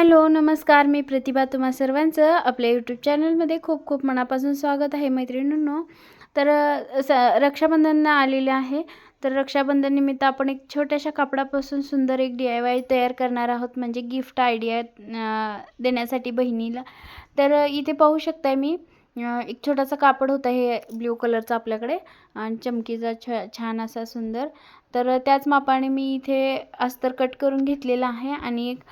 Hello नमस्कार मी प्रतिभा तुम्हा सर्वांचं आपल्या यूट्यूब चॅनलमध्ये खूप खूप मनापासून स्वागत आहे मैत्रिणींनो. तर स रक्षाबंधनला आलेले आहे. तर रक्षाबंधन निमित्त आपण एक छोट्याशा कापडापासून सुंदर एक डी आय वाय तयार करणार आहोत. म्हणजे गिफ्ट आयडिया देण्यासाठी बहिणीला. तर इथे पाहू शकताय मी एक छोटासा कापड होता हे ब्ल्यू कलरचा आपल्याकडे. आणि चमकीचा छ छान असा सुंदर. तर त्याच मापाने मी इथे अस्तर कट करून घेतलेला आहे. आणि एक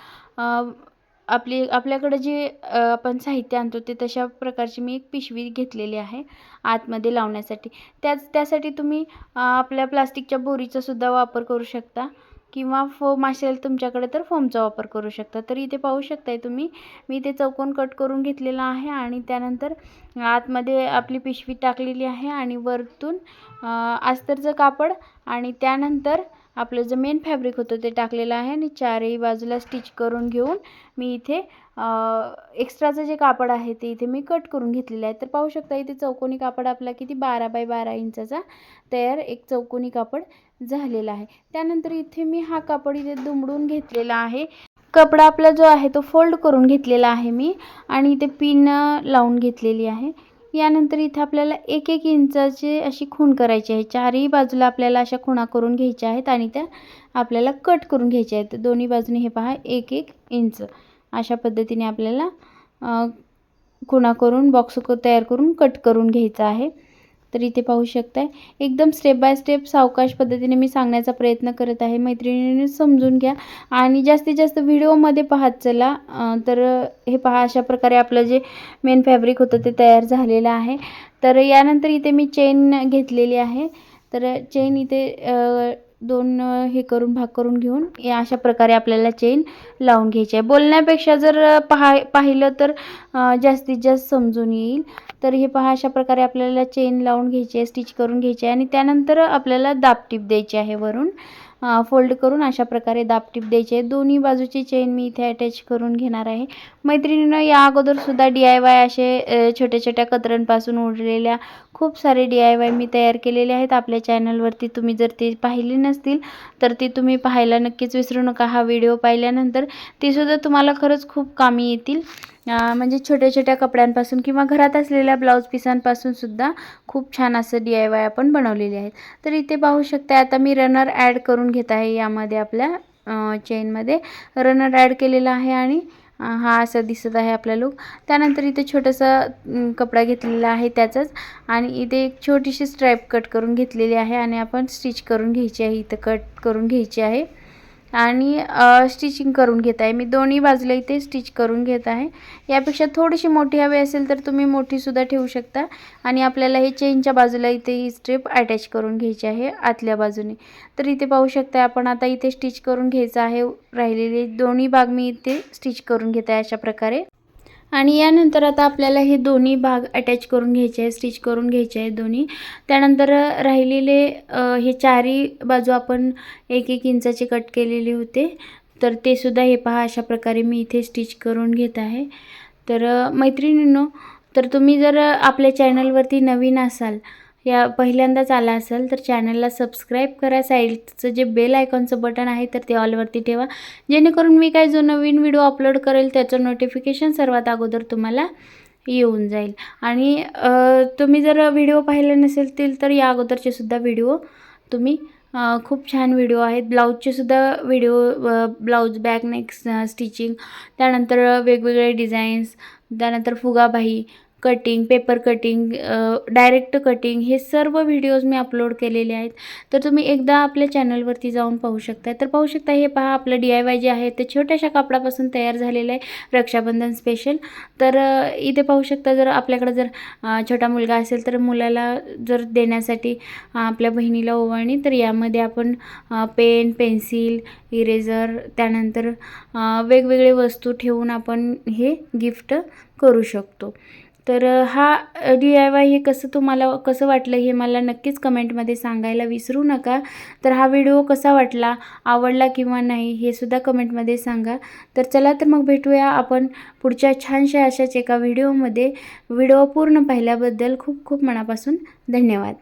आपली आपल्याकडं जे आपण साहित्य आणतो ते तशा प्रकारची मी एक पिशवी घेतलेली आहे आतमध्ये लावण्यासाठी. त्याच त्यासाठी तुम्ही आपल्या प्लास्टिकच्या बोरीचा सुद्धा वापर करू शकता किंवा फोम असेल तुमच्याकडे तर फोमचा वापर करू शकता. तर इथे पाहू शकताय तुम्ही मी ते चौकोन कट करून घेतलेला आहे आणि त्यानंतर आतमध्ये आपली पिशवी टाकलेली आहे आणि वरतून अस्तरचं कापड आणि त्यानंतर आपलं जे मेन फॅब्रिक होतं ते टाकलेलं आहे आणि चारही बाजूला स्टिच करून घेऊन मी इथे एक्स्ट्राचं जे कापड आहे ते इथे मी कट करून घेतलेलं आहे. तर पाहू शकता इथे चौकोनी कापड आपला किती बारा बाय बारा इंचाचा तयार एक चौकोनी कापड झालेला आहे. त्यानंतर इथे मी हा कापड इथे दुमडून घेतलेला आहे. कपडा आपला जो आहे तो फोल्ड करून घेतलेला आहे मी आणि इथे पिन लावून घेतलेली आहे. यानंतर इथे आपल्याला एक एक इंचाची अशी खूण करायची आहे. चारही बाजूला आपल्याला अशा खुणा करून घ्यायच्या आहेत आणि त्या आपल्याला कट करून घ्यायच्या आहेत. दोन्ही बाजूने हे पहा एक एक इंच. अशा पद्धतीने आपल्याला खुणा करून बॉक्स तयार करून कट करून घ्यायचा आहे. तर इथे पाहू शकताय. एकदम स्टेप बाय स्टेप सावकाश पद्धतीने मी सांगण्याचा प्रयत्न करत आहे. मैत्रिणीने समजून घ्या. आणि जास्तीत जास्त व्हिडिओमध्ये पाहत चला. तर हे पहा अशा प्रकारे आपलं जे मेन फॅब्रिक होतं ते तयार झालेलं आहे. तर यानंतर इथे मी चेन घेतलेली आहे. तर चेन इथे दोन हे करून भाग करून घेऊन या अशा प्रकारे आपल्याला चेन लावून घ्यायची आहे. बोलण्यापेक्षा जर अ, पहा पाहिलं तर जास्तीत जास्त समजून येईल. तर हे पहा अशा प्रकारे आपल्याला चेन लावून घ्यायची आहे स्टिच करून घ्यायची आहे आणि त्यानंतर आपल्याला दाबटीप द्यायची आहे वरून. फोल्ड करून अशा प्रकारे दाबटीप द्यायची आहे. दोन्ही बाजूची चेन मी इथे अटॅच करून घेणार आहे. मैत्रिणीनं या अगोदरसुद्धा डी आय वाय असे छोट्या छोट्या कतरांपासून उरलेल्या खूप सारे डी आय वाय मी तयार केलेले आहेत. आपल्या चॅनलवरती तुम्ही जर ते पाहिले नसतील तर ते तुम्ही पाहायला नक्कीच विसरू नका. हा व्हिडिओ पाहिल्यानंतर तीसुद्धा तुम्हाला खरंच खूप कामी येतील. म्हणजे छोट्या छोट्या कपड्यांपासून किंवा घरात असलेल्या ब्लाऊज पिसांपासून सुद्धा खूप छान असं डी आय वाय आपण बनवलेले आहेत. तर इथे पाहू शकता आता मी रनर ॲड करून घेत आहे यामध्ये आपल्या चेनमध्ये रनर ॲड केलेला आहे आणि हा असा दिसत आहे आपला लुक त्यानंतर इथे छोटासा कपडा घेतलेला आहे त्याचाच. आणि इथे एक छोटीशी स्ट्राईप कट करून घेतलेली आहे आणि आपण स्टिच करून घ्यायची आहे. इथं कट करून घ्यायची आहे. आणि स्टिचिंग करून घेत आहे. मी दोन्ही बाजूला इथे स्टिच करून घेत आहे. यापेक्षा थोडीशी मोठी हवी असेल तर तुम्ही मोठीसुद्धा ठेवू शकता. आणि आपल्याला हे चेनच्या बाजूला इथे ही स्ट्रीप अटॅच करून घ्यायची आहे आतल्या बाजूने. तर इथे पाहू शकता आपण आता इथे स्टिच करून घ्यायचं आहे. राहिलेले दोन्ही भाग मी इथे स्टिच करून घेत आहे अशा प्रकारे. आणि यानंतर आता आपल्याला हे दोन्ही भाग अटॅच करून घ्यायचे आहे स्टिच करून घ्यायचे आहे दोन्ही. त्यानंतर राहिलेले हे चारही बाजू आपण एक एक इंचाचे कट केलेले होते. तर ते सुद्धा हे पहा अशा प्रकारे मी इथे स्टिच करून घेत आहे. तर मैत्रिणींनो तर तुम्ही जर आपल्या चॅनलवरती नवीन असाल या पहिल्यांदाच आला असाल तर चॅनलला सबस्क्राईब करा. साईडचं जे बेल आयकॉनचं बटन आहे तर ते ऑलवरती ठेवा. जेणेकरून मी काय जो नवीन व्हिडिओ अपलोड करेल त्याचं नोटिफिकेशन सर्वात अगोदर तुम्हाला येऊन जाईल. आणि तुम्ही जर व्हिडिओ पाहिले नसेल तर या अगोदरचे सुद्धा व्हिडिओ तुम्ही खूप छान व्हिडिओ आहेत. ब्लाऊजचेसुद्धा video blouse back neck stitching त्यानंतर वेगवेगळे डिझाईन्स त्यानंतर फुगाबाई cutting paper cutting direct cutting हे सर्व व्हिडिओज मी अपलोड केलेले आहेत. तर तुम्ही एकदा आपल्या चॅनलवरती जाऊन पाहू शकता तर पाहू शकता हे पहा आपलं डी आय वाय जे आहे ते छोट्याशा कापडापासून तयार झालेलं आहे. रक्षाबंधन स्पेशल तर इथे पाहू शकता जर आपल्याकडं जर छोटा मुलगा असेल तर मुलाला जर देण्यासाठी आपल्या बहिणीला ओवाळणी तर यामध्ये आपण पेन पेन्सिल इरेझर त्यानंतर वेगवेगळे वस्तू ठेवून आपण हे गिफ्ट करू शकतो. तर हा डी आय वाय हे कसं तुम्हाला कसं वाटलं हे मला नक्कीच कमेंटमध्ये सांगायला विसरू नका. तर हा व्हिडिओ कसा वाटला आवडला किंवा नाही हे सुद्धा कमेंटमध्ये सांगा. तर चला तर मग भेटूया आपण पुढच्या छानशा अशाच एका व्हिडिओमध्ये. व्हिडिओ पूर्ण पाहिल्याबद्दल खूप खूप मनापासून धन्यवाद.